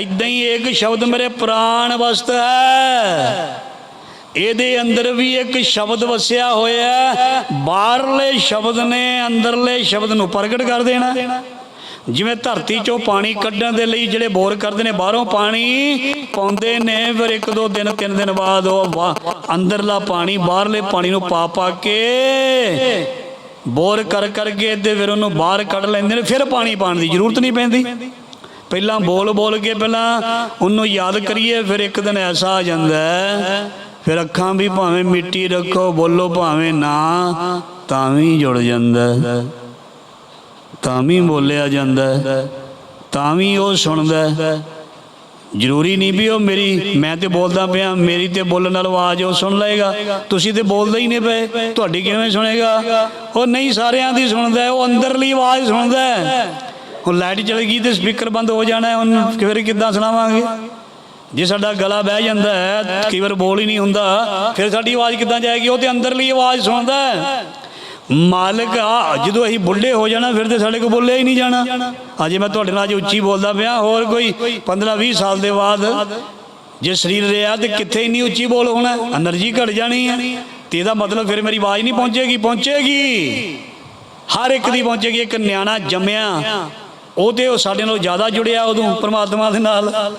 ਐਦਾਂ ਹੀ ਇੱਕ ਸ਼ਬਦ ਮੇਰੇ ਪ੍ਰਾਣ ਵਸਤ ਹੈ। ਇਹਦੇ ਅੰਦਰ ਵੀ ਇੱਕ ਸ਼ਬਦ ਵਸਿਆ ਹੋਇਆ ਬਾਹਰਲੇ ਸ਼ਬਦ ਨੇ ਅੰਦਰਲੇ ਸ਼ਬਦ ਨੂੰ ਪ੍ਰਗਟ ਕਰ ਦੇਣਾ। ਜਿਵੇਂ ਧਰਤੀ ਚੋਂ ਪਾਣੀ ਕੱਢਣ ਦੇ ਲਈ ਜਿਹੜੇ ਬੋਰ ਕਰਦੇ ਨੇ, ਬਾਹਰੋਂ ਪਾਣੀ ਪਾਉਂਦੇ ਨੇ, ਫਿਰ ਇੱਕ ਦੋ ਦਿਨ, ਤਿੰਨ ਦਿਨ ਬਾਅਦ ਉਹ ਅੰਦਰਲਾ ਪਾਣੀ, ਬਾਹਰਲੇ ਪਾਣੀ ਨੂੰ ਪਾ ਪਾ ਕੇ ਬੋਰ ਕਰ ਕਰਕੇ ਤੇ ਫਿਰ ਉਹਨੂੰ ਬਾਹਰ ਕੱਢ ਲੈਂਦੇ ਨੇ, ਫਿਰ ਪਾਣੀ ਪਾਣ ਦੀ ਜ਼ਰੂਰਤ ਨਹੀਂ ਪੈਂਦੀ। ਪਹਿਲਾਂ ਬੋਲ ਬੋਲ ਕੇ ਪਹਿਲਾਂ ਉਹਨੂੰ ਯਾਦ ਕਰੀਏ ਫਿਰ ਇੱਕ ਦਿਨ ਐਸਾ ਆ ਜਾਂਦਾ ਫਿਰ ਅੱਖਾਂ ਵੀ ਭਾਵੇਂ ਮਿੱਟੀ ਰੱਖੋ ਬੋਲੋ ਭਾਵੇਂ ਨਾ ਤਾਂ ਵੀ ਜੁੜ ਜਾਂਦਾ ਤਾਂ ਵੀ ਬੋਲਿਆ ਜਾਂਦਾ ਹੈ, ਤਾਂ ਵੀ ਉਹ ਸੁਣਦਾ ਹੈ। ਜ਼ਰੂਰੀ ਨਹੀਂ ਵੀ ਉਹ ਮੇਰੀ ਮੈਂ ਤੇ ਬੋਲਦਾ ਪਿਆ ਮੇਰੀ ਤੇ ਬੋਲਣ ਨਾਲ ਆਵਾਜ਼ ਉਹ ਸੁਣ ਲਏਗਾ। ਤੁਸੀਂ ਤੇ ਬੋਲਦੇ ਹੀ ਨਹੀਂ ਪਏ ਤੁਹਾਡੀ ਕਿਵੇਂ ਸੁਣੇਗਾ? ਉਹ ਨਹੀਂ ਸਾਰਿਆਂ ਦੀ ਸੁਣਦਾ ਉਹ ਅੰਦਰਲੀ ਆਵਾਜ਼ ਸੁਣਦਾ ਹੁਣ ਲਾਈਟ ਚਲੇ ਗਈ ਤੇ ਸਪੀਕਰ ਬੰਦ ਹੋ ਜਾਣਾ ਹੁਣ ਫਿਰ ਕਿੱਦਾਂ ਸੁਣਾਵਾਂਗੇ? ਜੇ ਸਾਡਾ ਗਲਾ ਬਹਿ ਜਾਂਦਾ ਹੈ ਕਈ ਵਾਰ ਬੋਲ ਹੀ ਨਹੀਂ ਹੁੰਦਾ ਫਿਰ ਸਾਡੀ ਆਵਾਜ਼ ਕਿੱਦਾਂ ਜਾਏਗੀ? ਉਹ ਤੇ ਅੰਦਰਲੀ ਆਵਾਜ਼ ਸੁਣਦਾ ਮਾਲਕ ਆ ਜਦੋਂ ਅਸੀਂ ਬੁੱਢੇ ਹੋ ਜਾਣਾ ਫਿਰ ਤੇ ਸਾਡੇ ਕੋ ਬੋਲਿਆ ਹੀ ਨਹੀਂ ਜਾਣਾ। ਅਜੇ ਮੈਂ ਤੁਹਾਡੇ ਨਾਲ ਅੱਜ ਉੱਚੀ ਬੋਲਦਾ ਪਿਆ ਹੋਰ ਕੋਈ 15 20 ਸਾਲ ਦੇ ਬਾਅਦ ਜੇ ਸਰੀਰ ਰਿਹਾ ਤੇ ਕਿੱਥੇ ਇੰਨੀ ਉੱਚੀ ਬੋਲ ਹੋਣਾ? એનર્ਜੀ ਘਟ ਜਾਣੀ ਹੈ। ਤੇ ਇਹਦਾ ਮਤਲਬ ਫਿਰ ਮੇਰੀ ਆਵਾਜ਼ ਨਹੀਂ ਪਹੁੰਚੇਗੀ ਪਹੁੰਚੇਗੀ। ਹਰ ਇੱਕ ਦੀ ਪਹੁੰਚੇਗੀ ਇੱਕ ਨਿਆਣਾ ਜੰਮਿਆ। ਉਹ ਤੇ ਉਹ ਸਾਡੇ ਨਾਲੋਂ ਜ਼ਿਆਦਾ ਜੁੜਿਆ ਉਦੋਂ ਪਰਮਾਤਮਾ ਦੇ ਨਾਲ।